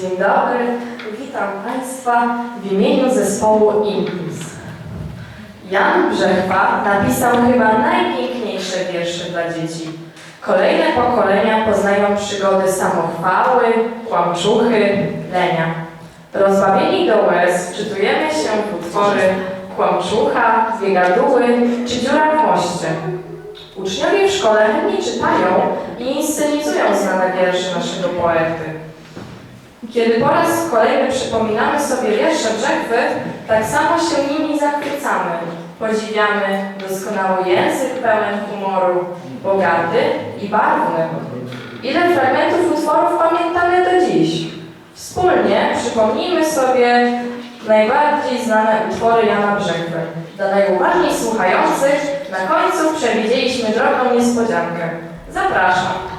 Dzień dobry, witam Państwa w imieniu zespołu Impuls. Jan Brzechwa napisał chyba najpiękniejsze wiersze dla dzieci. Kolejne pokolenia poznają przygody samochwały, kłamczuchy, lenia. Rozbawieni do łez czytujemy się w utwory Kłamczucha, Dwie gaduły czy Dziura w moście. Uczniowie w szkole chętnie czytają i inscenizują znane wiersze naszego poety. Kiedy po raz kolejny przypominamy sobie wiersze Brzechwy, tak samo się nimi zachwycamy. Podziwiamy doskonały język pełen humoru, bogaty i barwny. Ile fragmentów utworów pamiętamy do dziś? Wspólnie przypomnijmy sobie najbardziej znane utwory Jana Brzechwy. Dla najuważniej słuchających na końcu przewidzieliśmy drobną niespodziankę. Zapraszam.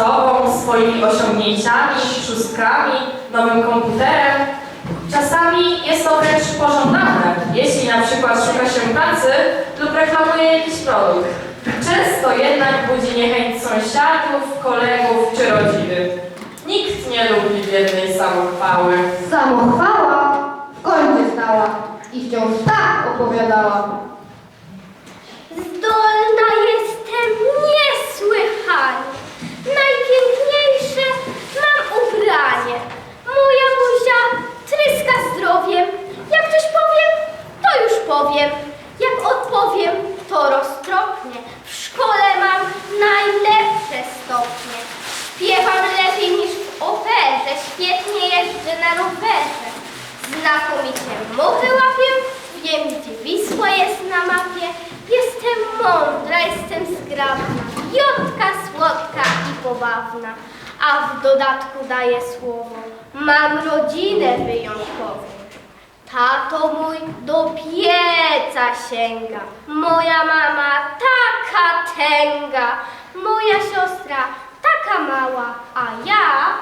Sobą, swoimi osiągnięciami, szóstkami, nowym komputerem. Czasami jest to wręcz pożądane, jeśli na przykład szuka się pracy lub reklamuje jakiś produkt. Często jednak budzi niechęć sąsiadów, kolegów czy rodziny. Nikt nie lubi biednej samochwały. Samochwała w kącie stała i wciąż tak opowiadała. Mądra, jestem zgrabna, jotka, słodka i pobawna. A w dodatku daję słowo, mam rodzinę wyjątkową. Tato mój do pieca sięga, moja mama taka tęga, moja siostra taka mała, a ja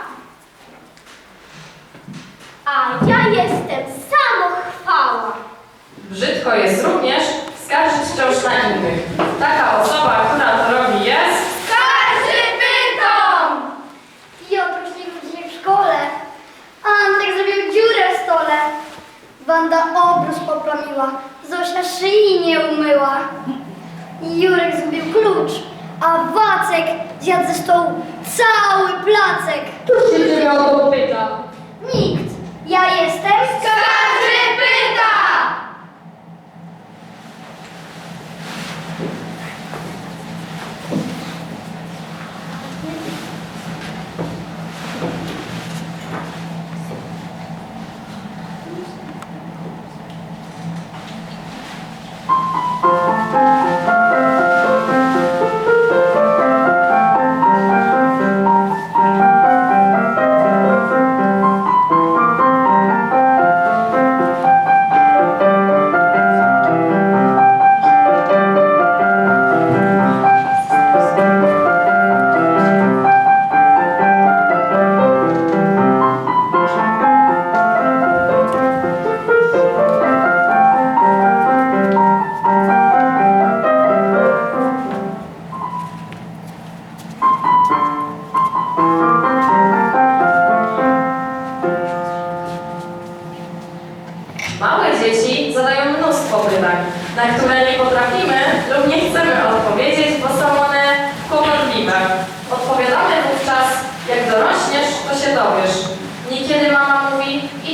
a ja jestem samochwała. Brzydko jest również skarżyć wciąż na innych. Taka osoba, która to robi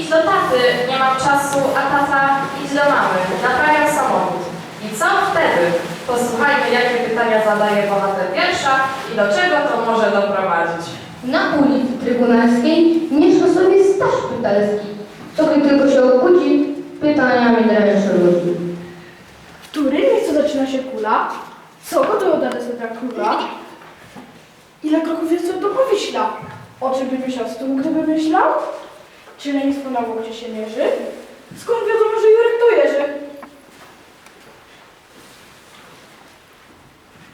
idź do taty, nie mam czasu, a tata, idź do mamy, naprawiam samochód. I co wtedy? Posłuchajmy, jakie pytania zadaje bohater wiersza i do czego to może doprowadzić. Na ulicy Trybunalskiej mieszka sobie Staś Pytelski, co gdy tylko się obudzi, pytaniami dręczy ludzi. W którym miejscu zaczyna się kula? Co gotują dla deseta króla? Ile kroków jest do powiśla? O czym by myślał stół, gdyby myślał? Czy lenistwo na łokcie się mierzy? Skąd wiadomo, że Jurek to Jerzy?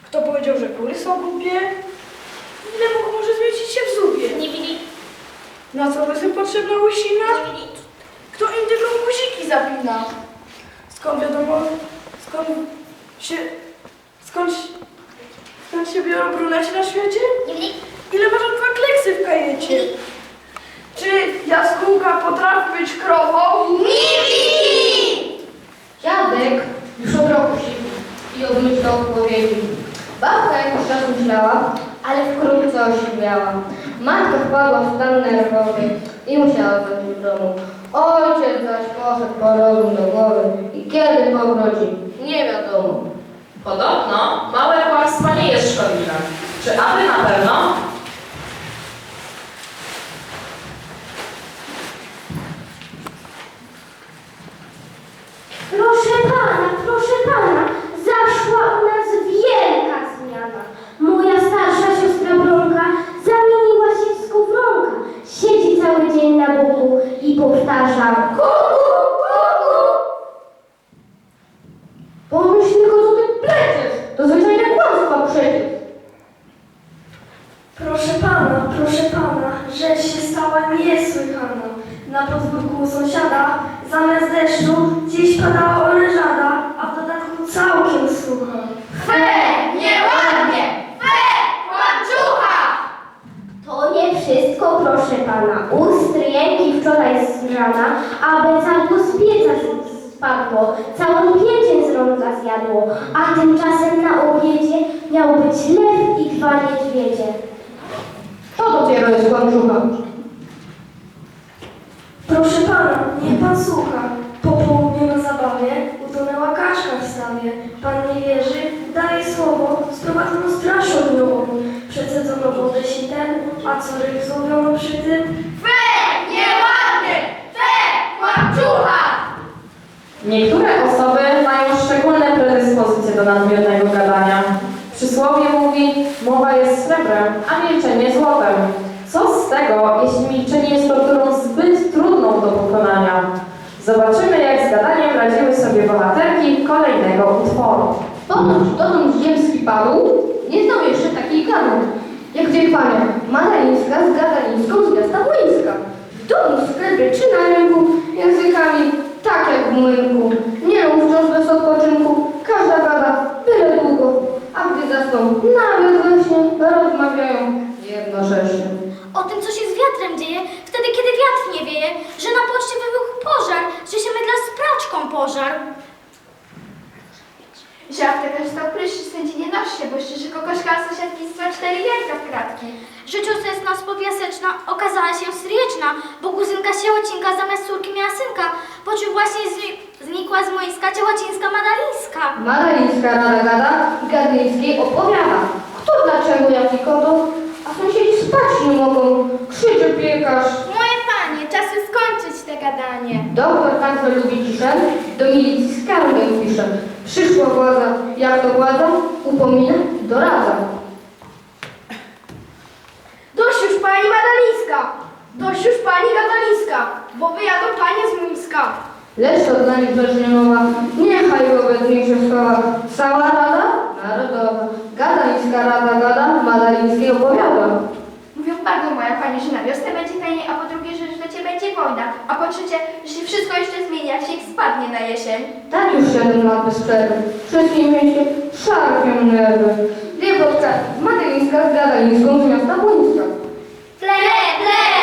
Kto powiedział, że kury są głupie? Ile mógł może zmieścić się w zupie? Nie widzi, Na co by potrzebna łysina? nie widzi. Kto indyką guziki zapina? Skąd wiadomo, skąd się, skąd, skąd się biorą bruneci na świecie? Nie widzi. Ile mają dwa kleksy w kajecie? Jaskółka krową? Dziadek już roku siedzi i obmyślał odpowiedzi. Babka jakiś czas myślała, ale wkrótce osiwiała. Matka wpadła w stan nerwowy i musiała zostać w domu. Ojciec zaś poszedł po rozum do głowy i kiedy powróci, nie wiadomo. Podobno małe kłamstwo nie jest szkodliwe. Czy aby na pewno? Proszę pana, proszę pana, zaszła u nas wielka zmiana. Moja starsza siostra Bronka zamieniła się w skowronka. Siedzi cały dzień na boku i powtarza kuku, kuku. Pomyśl tylko, co ty pleciesz, to zwyczajne kłamstwa przecież. Proszę pana, proszę pana, rzecz się stała niesłychana. Na podwórku u sąsiada zamiast deszczu dziś padała orężada, a w dodatku całkiem sucha. Fe, nieładnie! Fe, kłamczucha! To nie wszystko, proszę pana. U stryjenki wczoraj z rana, a becadło z pieca spadło, całą pieczeń z rąka zjadło, a tymczasem na obiedzie miał być lew i dwa niedźwiedzie. To dopiero jest kłamczucha. Proszę pana, niech pan słucha. Po południu na zabawie utonęła kaszka w stawie. Pan nie wierzy? Daje słowo. Sprowadzono straż ogniową. Przecedzono wodę sitem, a co ryk złowiono przy tym? Fe, nieładnie! Fe, kłamczucha! Niektóre osoby mają szczególne predyspozycje do nadmiernego gadania. Przysłowie mówi, mowa jest srebrem, milczenie złotem. Co z tego, jeśli milczenie jest torturą zbyt trudną do pokonania? Zobaczymy, jak z gadaniem radziły sobie bohaterki kolejnego utworu. Ponoć dotąd ziemski padł, nie znał jeszcze takiej gadu. Jak wie panie, Madalińska z Gadalińską z miasta Młyńska. W domu, w sklepie czy na rynku, językami tak jak w młynku. Nie mów wciąż bez odpoczynku, każda gada byle długo. A gdy zasną, nawet we śnie rozmawiają jednocześnie. O tym, co się z wiatrem dzieje, wtedy, kiedy wiatr nie wieje, że na poczcie wybuchł pożar, że się mydla z praczką pożar. Żabka też stał pryszczy, sędzi nie noś się, bo szczerze kokoszka z sąsiadnictwa cztery jajka w kratki. Życiocesna spodwiaseczna okazała się stryjeczna, bo kuzynka siełocinka zamiast córki miała synka, po czym właśnie zni- znikła z Młyńska ciechocińska Madalińska. Madalińska rada gada, Gadyńskiej opowiada. Kto dlaczego jaki kodo, a sąsiedzi spać nie mogą. Krzyczy piekarz. Moje panie, czas już skończyć te gadanie. Doktor także lubi ciszę, do milicji skargę pisze. Przyszła władza, jak to władza, upomina, doradza. Dość już pani Madalińska! Dość już pani Gadalińska, bo wyjadą panie z Młyńska. Lecz to dla nich nowa, niechaj wobec nich się schowa. Cała rada narodowa, Gadańska rada gada, Madalińskiej opowiada. Mówią bardzo moja pani, że na wiosnę będzie fajnie, a po drugie, że że będzie wojna, a po trzecie, że się wszystko jeszcze zmieni, jak śnieg spadnie na jesień. Tak już 7 lat bez przerwy. Wszystkim mieście szarpią nerwy. Wiebotka, Matylińska, Gadańską, z miasta Błońska. Tle, tle!